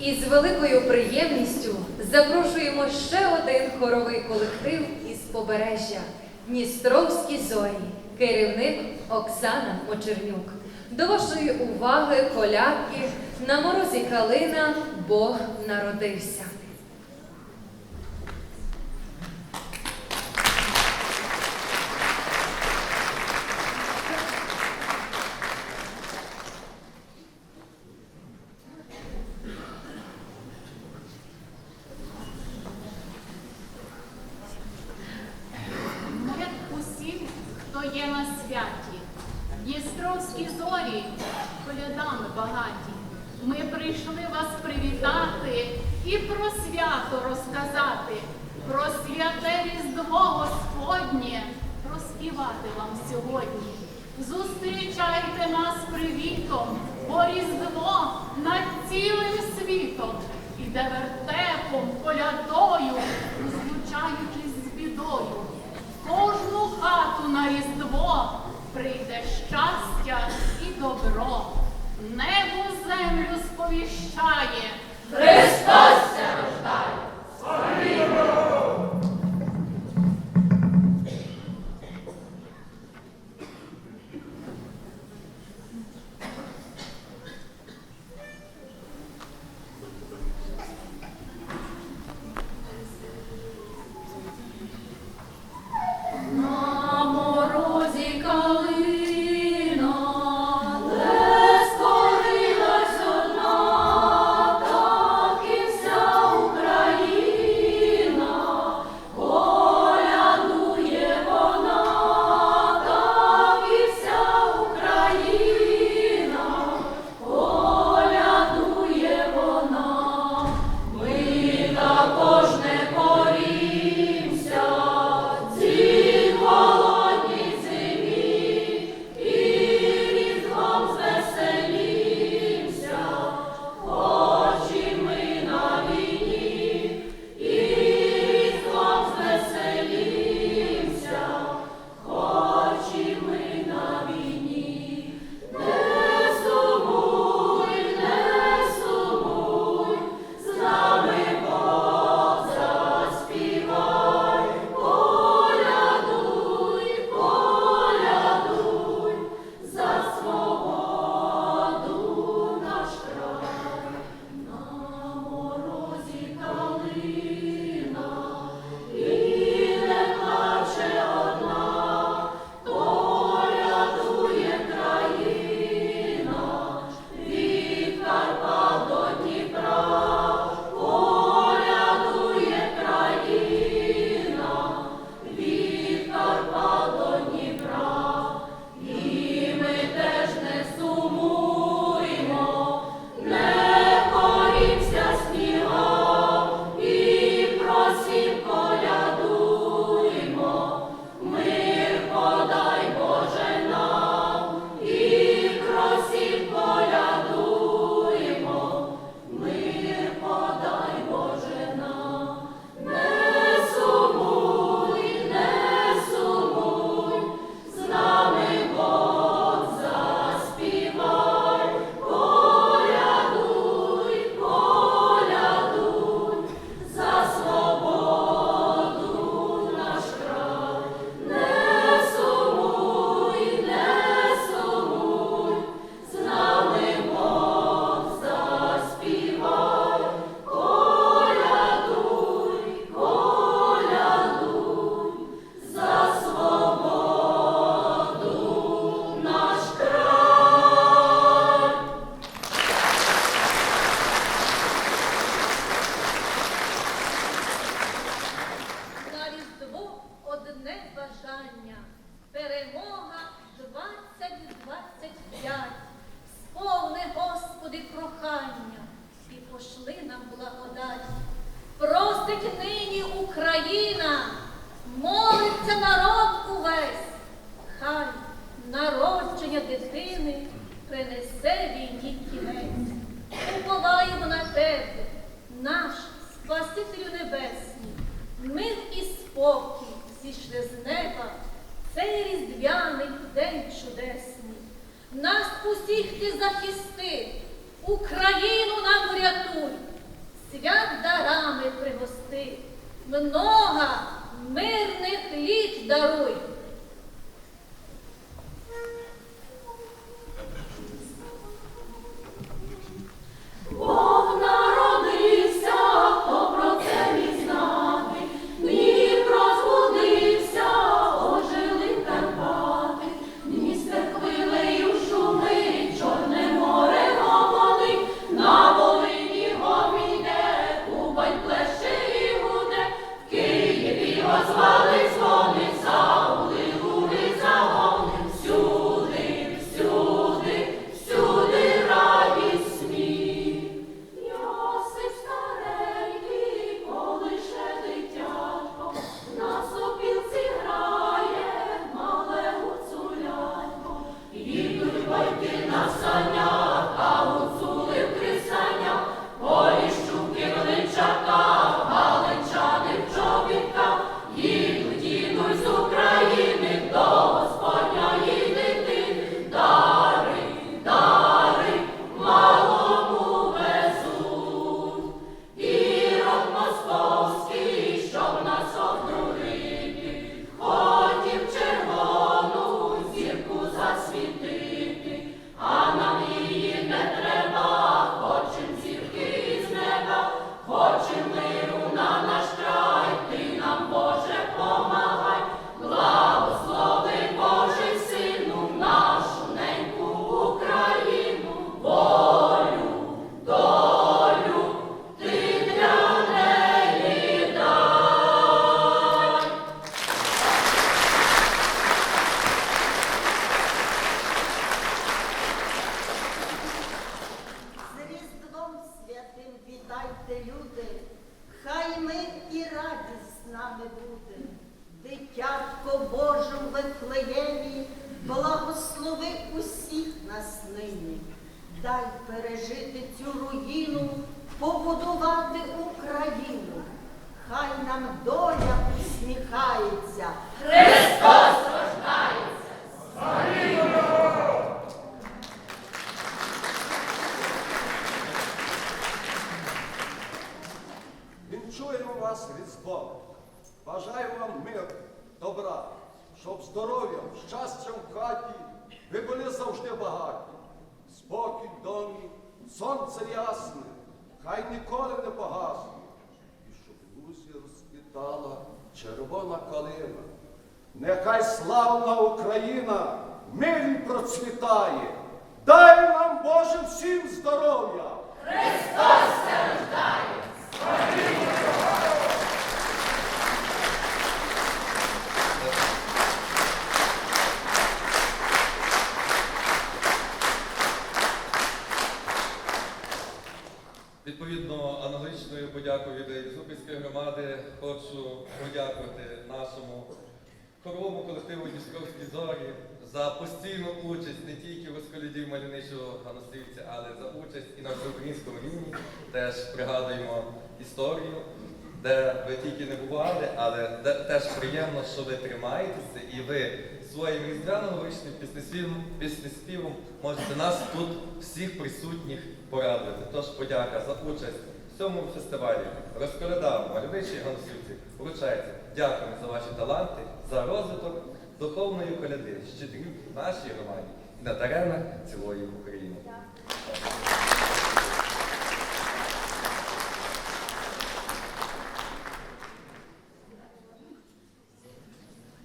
І з великою приємністю запрошуємо ще один хоровий колектив із побережжя Дністровські зорі, керівник Оксана Мочернюк. До вашої уваги колядки на морозі калина Бог народився. Ми усі, на святі, Дністровські зорі, колядами багаті. Ми прийшли вас привітати і про свято розказати, про святе Різдво Господнє, розпівати вам сьогодні. Зустрічайте нас привітом, бо Різдво над цілим світом. Іде вертепом, колядою, розлучаючись з бідою. Кожну хату сповіщає. Україна, молиться народ увесь. Хай народження дитини принесе війні кінець. Уповаємо на тебе, наш Спасителю Небесний, мир і спокій зійшли з неба, цей різдвяний день чудесний. Нас усіх ти захисти, Україну нам врятуй, много мирних літ даруй. Вифлеємі, благослови усіх нас нині. Дай пережити цю руїну, побудувати Україну. Хай нам доля усміхається. Вінчуємо вас Різдвом. Бажаю вам мир, добра, щоб здоров'ям, щастям в хаті ви були завжди багаті. Спокій в домі, сонце ясне, хай ніколи не погасне. І щоб лузі розквітала червона калина. Нехай славна Україна мирі процвітає. Дай нам Боже всім здоров'я! Аналогічною подякою від Зубицької громади хочу подякувати нашому хоровому колективу Дністровські зорі за постійну участь не тільки в розколіді мальовничого Ганосівця, але за участь і на всеукраїнському рівні. Теж пригадуємо історію, де ви тільки не бували, але теж приємно, що ви тримаєтеся і ви своїм різдвяно-новорічним піснеспівом, піснеспівом можете нас тут всіх присутніх порадувати. Тож подяка за участь цьому фестивалі. Розколяда мальовичі гансуці. вручається. дякую за ваші таланти, за розвиток духовної коляди, щедрів нашій громаді і на теренах цілої України.